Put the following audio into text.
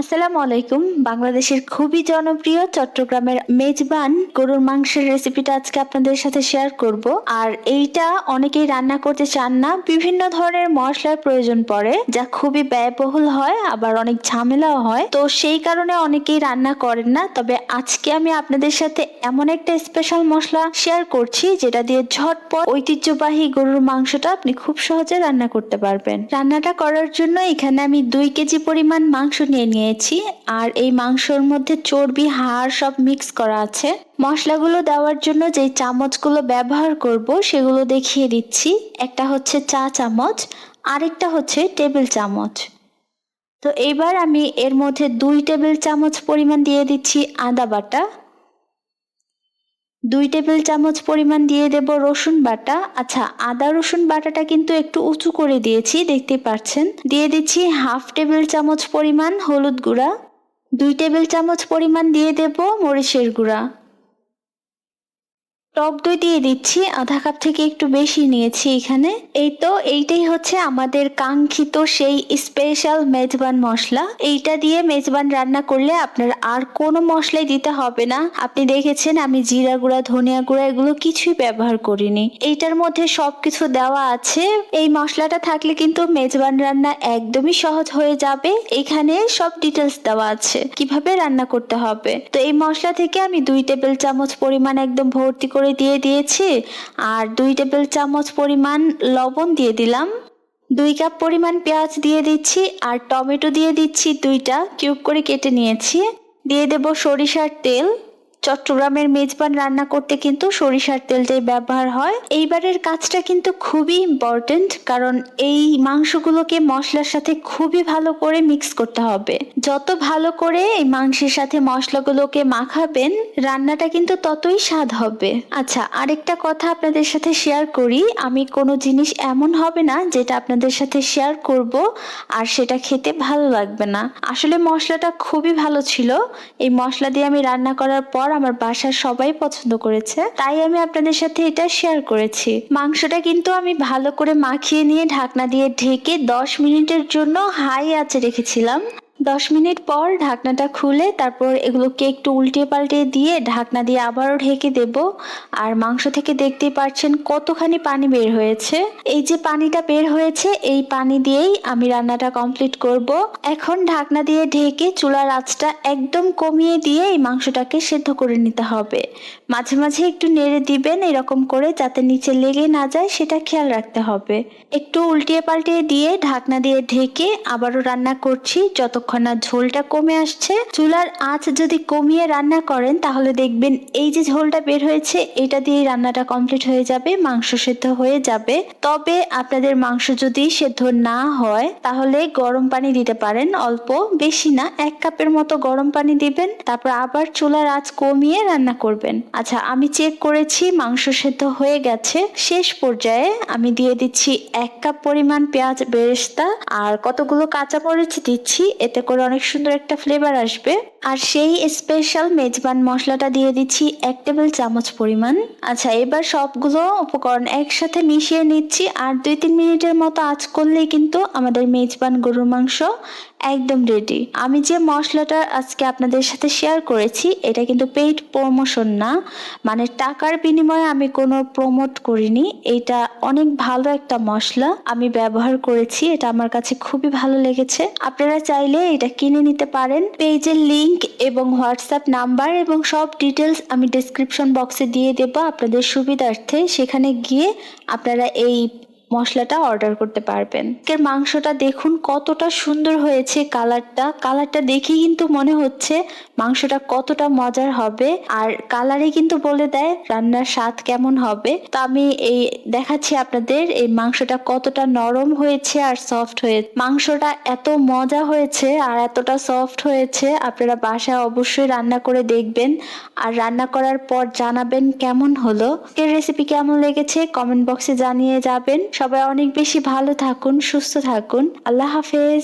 আসসালামু আলাইকুম। বাংলাদেশের খুবই জনপ্রিয় চট্টগ্রামের মেজবান গরুর মাংসের রেসিপিটা আজকে আপনাদের সাথে শেয়ার করব। আর এইটা অনেকেই রান্না করতে চান না। বিভিন্ন ধরনের মশলার প্রয়োজন পড়ে, যা খুবই ব্যয়বহুল হয়, আবার অনেক ঝামেলাও হয়। তো সেই কারণে অনেকেই রান্না করেন না। তবে আজকে আমি আপনাদের সাথে এমন একটা স্পেশাল মশলা শেয়ার করছি, যেটা দিয়ে ঝটপট ঐতিহ্যবাহী গরুর মাংসটা আপনি খুব সহজে রান্না করতে পারবেন। রান্নাটা করার জন্য এখানে আমি দুই কেজি পরিমাণ মাংস নিয়ে নিয়ে নিয়েছি আর এই মাংসর মধ্যে চর্বি, হাড় সব মিক্স করা আছে। মশলাগুলো দেওয়ার জন্য যে চামচগুলো ব্যবহার করব সেগুলো দেখিয়ে দিচ্ছি। একটা হচ্ছে চা চামচ, আরেকটা হচ্ছে টেবিল চামচ। তো এবার আমি এর মধ্যে দুই টেবিল চামচ পরিমাণ দিয়ে দিচ্ছি আদা বাটা। দুই টেবিল চামচ পরিমাণ দিয়ে দেব রসুন বাটা। আচ্ছা আদা রসুন বাটাটা কিন্তু একটু উঁচু করে দিয়েছি, দেখতে পাচ্ছেন। দিয়ে দিচ্ছি হাফ টেবিল চামচ পরিমাণ হলুদ গুঁড়া। দুই টেবিল চামচ পরিমাণ দিয়ে দেব মরিচের গুঁড়া। টক দই দিয়ে দিচ্ছি, আধা কাপ থেকে একটু বেশি নিয়েছি এখানে। এই তো, এইটাই হচ্ছে আমাদের কাঙ্ক্ষিত সেই স্পেশাল মেজবান মশলা। এইটা দিয়ে মেজবান রান্না করলে আপনার আর কোনো মশলাই দিতে হবে না। আপনি দেখেছেন আমি জিরা গুঁড়া, ধনিয়া গুঁড়া এগুলো কিছুই ব্যবহার করিনি। এইটার মধ্যে সবকিছু দেওয়া আছে। এই মশলাটা থাকলে কিন্তু মেজবান রান্না একদমই সহজ হয়ে যাবে। এখানে সব ডিটেলস দেওয়া আছে, কীভাবে রান্না করতে হবে। তো এই মশলা থেকে আমি দুই টেবিল চামচ পরিমাণ একদম ভর্তি করে করে দিয়ে দিয়েছি আর দুই টেবিল চামচ পরিমাণ লবণ দিয়ে দিলাম। দুই কাপ পরিমাণ পেঁয়াজ দিয়ে দিচ্ছি আর টমেটো দিয়ে দিচ্ছি দুইটা। কিউব করে কেটে নিয়েছি। দিয়ে দেব সরিষার তেল। চট্টগ্রামের মেজবান রান্না করতে কিন্তু সরিষার তেলটাই ব্যবহার হয়। এইবারের কাজটা কিন্তু খুবই ইম্পর্টেন্ট কারণ এই মাংসগুলোকে মশলার সাথে খুবই ভালো করে মিক্স করতে হবে। যত ভালো করে এই মাংসের সাথে মশলাগুলোকে মাখাবেন, রান্নাটা কিন্তু ততই স্বাদ হবে। আচ্ছা আরেকটা কথা আপনাদের সাথে শেয়ার করি। আমি কোনো জিনিস এমন হবে না যেটা আপনাদের সাথে শেয়ার করব আর সেটা খেতে ভালো লাগবে না। আসলে মশলাটা খুবই ভালো ছিল। এই মশলা দিয়ে আমি রান্না করার পর আমার বাসার সবাই পছন্দ করেছে, তাই আমি আপনাদের সাথে এটা শেয়ার করেছি। মাংসটা কিন্তু আমি ভালো করে মাখিয়ে নিয়ে ঢাকনা দিয়ে ঢেকে দশ মিনিটের জন্য হাই আছে রেখেছিলাম। দশ মিনিট পর ঢাকনাটা খুলে তারপর এগুলোকে একটু উল্টে পাল্টে দিয়ে ঢাকনা দিয়ে আবারও ঢেকে দেব। আর মাংস থেকে দেখতেই পাচ্ছেন কতখানি পানি বের হয়েছে। এই যে পানিটা বের হয়েছে, এই পানি দিয়েই আমি রান্নাটা কমপ্লিট করব। এখন ঢাকনা দিয়ে ঢেকে চুলার আঁচটা একদম কমিয়ে দিয়ে এই মাংসটাকে সেদ্ধ করে নিতে হবে। মাঝে মাঝে একটু নেড়ে দিবেন এরকম করে যাতে নিচে লেগে না যায়, সেটা খেয়াল রাখতে হবে। একটু উল্টিয়ে পাল্টিয়ে দিয়ে ঢাকনা দিয়ে ঢেকে আবারও রান্না করছি, যতক্ষণ যতক্ষণ ঝোলটা কমে আসছে। চুলার আঁচ যদি কমিয়ে রান্না করেন, তাহলে দেখবেন এই যে ঝোলটা বের হয়েছে, এটা দিয়ে রান্নাটা কমপ্লিট হয়ে যাবে, মাংস সেদ্ধ হয়ে যাবে। তবে আপনাদের মাংস যদি সেদ্ধ না হয়, তাহলে গরম পানি দিতে পারেন, অল্প বেশি না, এক কাপের মতো গরম পানি দিবেন, তারপর আবার চুলার আঁচ কমিয়ে রান্না করবেন। আচ্ছা আমি চেক করেছি, মাংস সেদ্ধ হয়ে গেছে। শেষ পর্যায়ে আমি দিয়ে দিচ্ছি এক কাপ পরিমাণ পেঁয়াজ বেরেস্তা, আর কতগুলো কাঁচামরিচ দিচ্ছি, এতে করে অনেক সুন্দর একটা ফ্লেভার আসবে। আর সেই স্পেশাল মেজবান মশলাটা দিয়ে দিচ্ছি এক টেবিল চামচ পরিমাণ। আচ্ছা এবার সবগুলো উপকরণ একসাথে মিশিয়ে নিচ্ছি আর দুই তিন মিনিটের মতো আঁচ করলেই কিন্তু আমাদের মেজবান গরুর মাংস একদম রেডি আমি যে মশলাটা আজকে আপনাদের সাথে শেয়ার করেছি, এটা কিন্তু পেইড প্রমোশন না। মানে টাকার বিনিময়ে আমি কোনো প্রমোট করিনি। এটা অনেক ভালো একটা মশলা আমি ব্যবহার করেছি, এটা আমার কাছে খুবই ভালো লেগেছে। আপনারা চাইলে এটা কিনে নিতে পারেন। পেজের লিংক এবং হোয়াটসঅ্যাপ নাম্বার এবং সব ডিটেলস আমি ডিসক্রিপশন বক্সে দিয়ে দেবো আপনাদের সুবিধার্থে। সেখানে গিয়ে আপনারা এই মশলাটা অর্ডার করতে পারবেন। এর মাংসটা দেখুন কতটা সুন্দর হয়েছে কালারটা কালারটা দেখে কিন্তু মনে হচ্ছে মাংসটা কতটা মজার হবে। আর কালারে কিন্তু বলে দেয় রান্নার স্বাদ কেমন হবে। তো আমি এই দেখাচ্ছি আপনাদের এই মাংসটা কতটা নরম হয়েছে আর সফট হয়েছে। মাংসটা এত মজা হয়েছে আর এতটা সফট হয়েছে, আপনারা বাসায় অবশ্যই রান্না করে দেখবেন। আর রান্না করার পর জানাবেন কেমন হলো। এর রেসিপি কেমন লেগেছে কমেন্ট বক্সে জানিয়ে যাবেন। সবাই অনেক বেশি ভালো থাকুন সুস্থ থাকুন। আল্লাহ হাফেজ।